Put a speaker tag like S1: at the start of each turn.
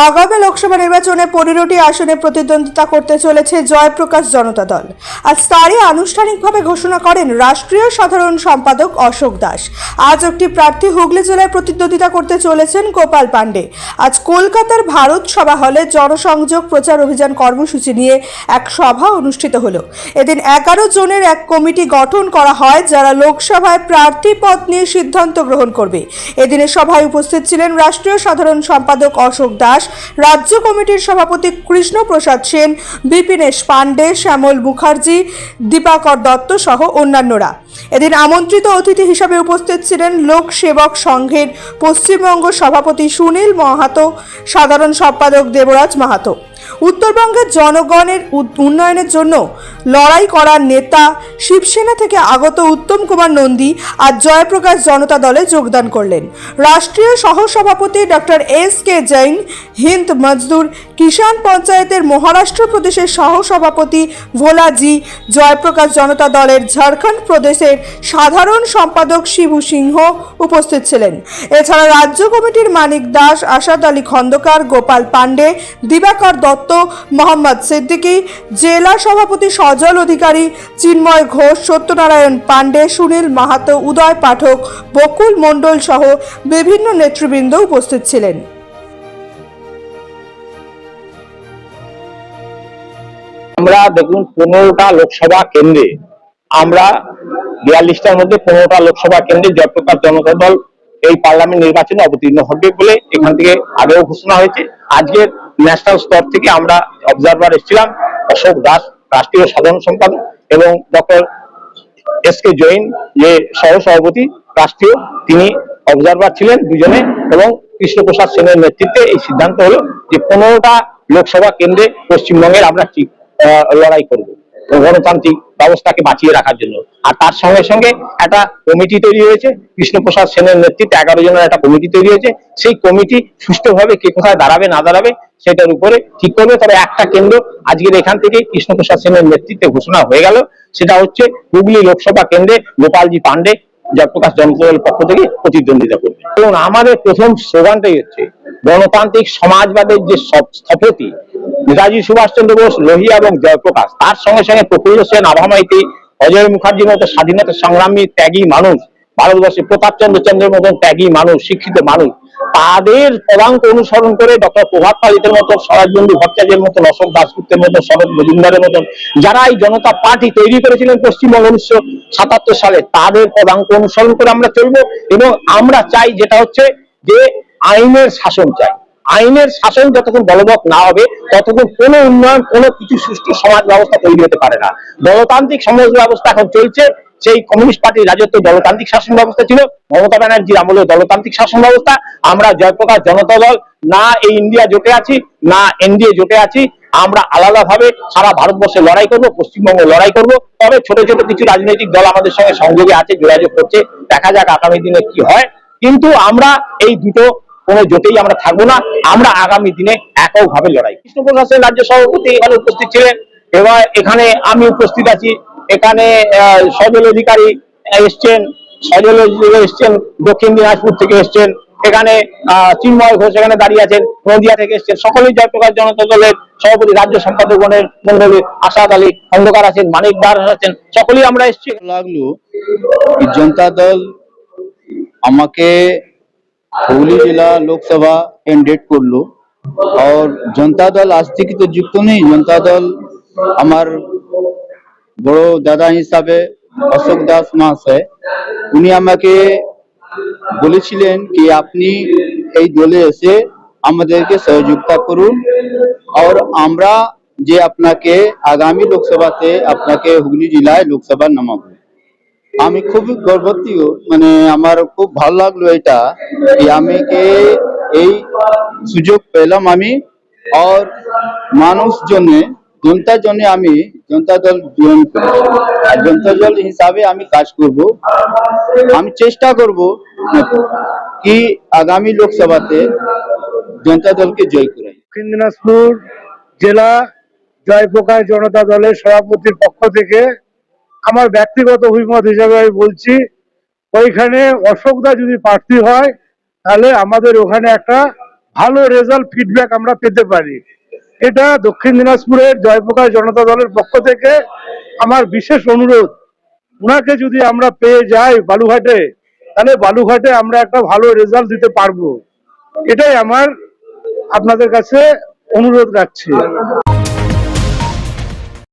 S1: লোকসভা নির্বাচনে পনেরোটি আসনে প্রতিদ্বন্দ্বিতা করতে চলেছে জয়প্রকাশ জনতা দল। আজ তারই আনুষ্ঠানিকভাবে ঘোষণা করেন রাষ্ট্রীয় সাধারণ সম্পাদক অশোক দাস। আজ একটি প্রার্থী হুগলি জেলায় প্রতিদ্বন্দ্বিতা করতে চলেছেন গোপাল পাণ্ডে। আজ কলকাতার ভারত সভা হলে জনসংযোগ প্রচার অভিযান কর্মসূচি নিয়ে এক সভা অনুষ্ঠিত হলো। এদিন এগারো জনের এক কমিটি গঠন করা হয়, যারা লোকসভায় প্রার্থী পদ নিয়ে সিদ্ধান্ত গ্রহণ করবে। এদিনের সভায় উপস্থিত ছিলেন রাষ্ট্রীয় সাধারণ সম্পাদক অশোক দাস রাজ্য কমিটির সভাপতি কৃষ্ণ প্রসাদ সেন বিপিনেশ পাণ্ডে, শ্যামল মুখার্জি, দীপাকর দত্ত সহ অন্যান্যরা। এদিন আমন্ত্রিত অতিথি হিসাবে উপস্থিত ছিলেন লোক সেবক সংঘের পশ্চিমবঙ্গ সভাপতি সুনীল মাহাতো, সাধারণ সম্পাদক দেবরাজ মাহাতো। উত্তরবঙ্গের জনগণের উন্নয়নের জন্য লড়াই করার নেতা শিবসেনা থেকে আগত উত্তম কুমার নন্দী আর জয়প্রকাশ জনতা দলে যোগদান করলেন। রাষ্ট্রীয় সহসভাপতি doctor S K Jain, Hind Mazdoor Kishan পঞ্চায়েতের মহারাষ্ট্র প্রদেশের সহসভাপতি ভোলাজি জয়প্রকাশ জনতা দলের ঝাড়খণ্ড প্রদেশের সাধারণ সম্পাদক শিবু সিংহ উপস্থিত ছিলেন। এছাড়া রাজ্য কমিটির মানিক দাস, আসাদ আলী খন্দকার, গোপাল পাণ্ডে, দিবাকর দত্ত, মোহাম্মদ সিদ্দিকী, জেলা সভাপতি সজল অধিকারী, চিন্ময় ঘোষ, সত্যনারায়ণ পাণ্ডে, সুনীল মাহাতো, উদয় পাঠক, বকুল মণ্ডল সহ বিভিন্ন নেতৃবৃন্দ উপস্থিত ছিলেন।
S2: আমরা দেখুন পনেরোটা লোকসভা কেন্দ্রে, আমরা বিয়াল্লিশটার মধ্যে পনেরোটা লোকসভা কেন্দ্রে জয়প্রকাশ জনতা দল এই পার্লামেন্ট নির্বাচনে অবতীর্ণ হবে বলে এখান থেকে আগেও ঘোষণা হয়েছে। আজকের ন্যাশনাল স্তর থেকে আমরা অবজারভার এসেছিলাম, অশোক দাস, রাষ্ট্রীয় সাধারণ সম্পাদক এবং ডক্টর এস কে জৈন যে সহ সভাপতি রাষ্ট্রীয়, তিনি অবজারভার ছিলেন দুজনে এবং কৃষ্ণপ্রসাদ সেনের নেতৃত্বে এই সিদ্ধান্ত হলো যে পনেরোটা লোকসভা কেন্দ্রে পশ্চিমবঙ্গের আমরা লড়াই করব। গণতান্ত্রিক ব্যবস্থাকে বাঁচিয়ে রাখার জন্য। আর তার সঙ্গে সঙ্গে একটা কমিটি তৈরি হয়েছে, কৃষ্ণপ্রসাদ সেনের নেতৃত্বে এগারো জনের একটা কমিটি তৈরি হয়েছে। সেই কমিটি সুষ্ঠুভাবে কে কোথায় দাঁড়াবে, না দাঁড়াবে, সেটার উপরে ঠিক করবে। তবে একটা কেন্দ্র আজকের এখান থেকে কৃষ্ণপ্রসাদ সেনের নেতৃত্বে ঘোষণা হয়ে গেল। সেটা হচ্ছে হুগলি লোকসভা কেন্দ্রে গোপালজি পান্ডে জয়প্রকাশ জনতা দলের পক্ষ থেকে প্রতিদ্বন্দ্বিতা করবে। এবং আমাদের প্রথম স্লোগানটাই হচ্ছে, গণতান্ত্রিক সমাজবাদের যে স্থপতি নেতাজি সুভাষচন্দ্র বোস, লোহিয়া এবং জয়প্রকাশ। তার সঙ্গে সঙ্গে প্রফুল্ল সেন আভামাইতি অজয় মুখার্জির মতো স্বাধীনতা সংগ্রামী ত্যাগী মানুষ, ভারতবর্ষে প্রতাপচন্দ্র চন্দ্রের মতন ত্যাগী মানুষ, শিক্ষিত মানুষ, তাদের পদাঙ্ক অনুসরণ করে ডক্টর প্রভাত পালিতের মতো, স্বরাজবন্ধু ভট্টাচার্যের মতন অশোক দাসগুপ্তের মতো, শরৎ মজুমদারের মতন যারা এই জনতা পার্টি তৈরি করেছিলেন পশ্চিমবঙ্গ উনিশশো সাতাত্তর সালে, তাদের পদাঙ্ক অনুসরণ করে আমরা চলবো এবং আমরা চাই যেটা হচ্ছে যে আইনের শাসন চাই। আইনের শাসন যতক্ষণ বলবৎ না হবে, ততক্ষণ কোনো উন্নয়ন, কোনো কিছু সুষ্ঠু সমাজ ব্যবস্থা তৈরি হতে পারে না। গণতান্ত্রিক সমাজ ব্যবস্থা এখন চলছে। সেই কমিউনিস্ট পার্টির রাজত্ব দলতান্ত্রিক শাসন ব্যবস্থা ছিল। মমতা ব্যানার্জির আমলে দলতান্ত্রিক শাসন ব্যবস্থা। আমরা জয়প্রকাশ জনতা দল না এই ইন্ডিয়া জোটে আছি, না এনডিএ জোটে আছি। আমরা আলাদাভাবে সারা ভারতবর্ষে লড়াই করব, পশ্চিমবঙ্গে লড়াই করব। তবে ছোট ছোট কিছু রাজনৈতিক দল আমাদের সঙ্গে সংযোগে আছে, যোগাযোগ করছে। দেখা যাক আগামী দিনে কি হয়। কিন্তু আমরা এই দুটো কোনো জোটেই আমরা থাকব না। আমরা আগামী দিনে এককভাবে লড়াই। কৃষ্ণপ্রসাদ সেন রাজ্য সভাপতি এখানে উপস্থিত ছিলেন। এবার এখানে আমি উপস্থিত আছি। এখানে সজল অধিকারী এসছেন, সজল এসছেন, দক্ষিণ দিনাজপুর থেকে এসছেন। এখানে চিন্ময় ঘোষ এখানে দাঁড়িয়ে আছেন, নদিয়া থেকে এসছেন। সকলেই জয়প্রকাশ জনতা দলের সভাপতি, রাজ্য সম্পাদক গণের মন্ডলী আসাদ আলী খন্দকার আছেন, মানিক দাস আছেন, সকলেই আমরা এসেছি।
S3: লাগল জনতা দল আমাকে হুগলি জেলা লোকসভা ক্যান্ডিডেট করল আর জনতা দল আজ থেকে তো যুক্ত নেই জনতা দল আমার বড় দাদা হিসাবে অশোক দাস মহাশয় উনি আমাকে বলেছিলেন কি আপনি এই দলে এসে আমাদেরকে সহযোগিতা করুন আর আমরা যে আপনাকে আগামী লোকসভাতে আপনাকে হুগলি জেলায় লোকসভা নামাবো আমি খুব গর্বতী মানে আমার খুব ভালো লাগল এটা কি আমাকে এই সুযোগ পেলাম আমি, আর মানুষ জন্য জনতার জন্য আমি জনতা দল জয়েন করেছি আর জনতা দল হিসাবে আমি কাজ করব। আমি চেষ্টা করব কি আগামী লোকসভাতে জনতা দলকে জয় করে
S4: দক্ষিণ দিনাজপুর জেলা জয়প্রকাশ জনতা দলের সভাপতির পক্ষ থেকে আমার ব্যক্তিগত অভিমত হিসাবে আমি বলছি, ওইখানে অশোকদা যদি প্রার্থী হয়, তাহলে আমাদের ওখানে একটা ভালো রেজাল্ট ফিডব্যাক আমরা পেতে পারি। এটা দক্ষিণ দিনাজপুরের জয়প্রকাশ জনতা দলের পক্ষ থেকে আমার বিশেষ অনুরোধ। ওনাকে যদি আমরা পেয়ে যাই বালুঘাটে, তাহলে বালুঘাটে আমরা একটা ভালো রেজাল্ট দিতে পারব। এটাই আমার আপনাদের কাছে অনুরোধ রাখছি।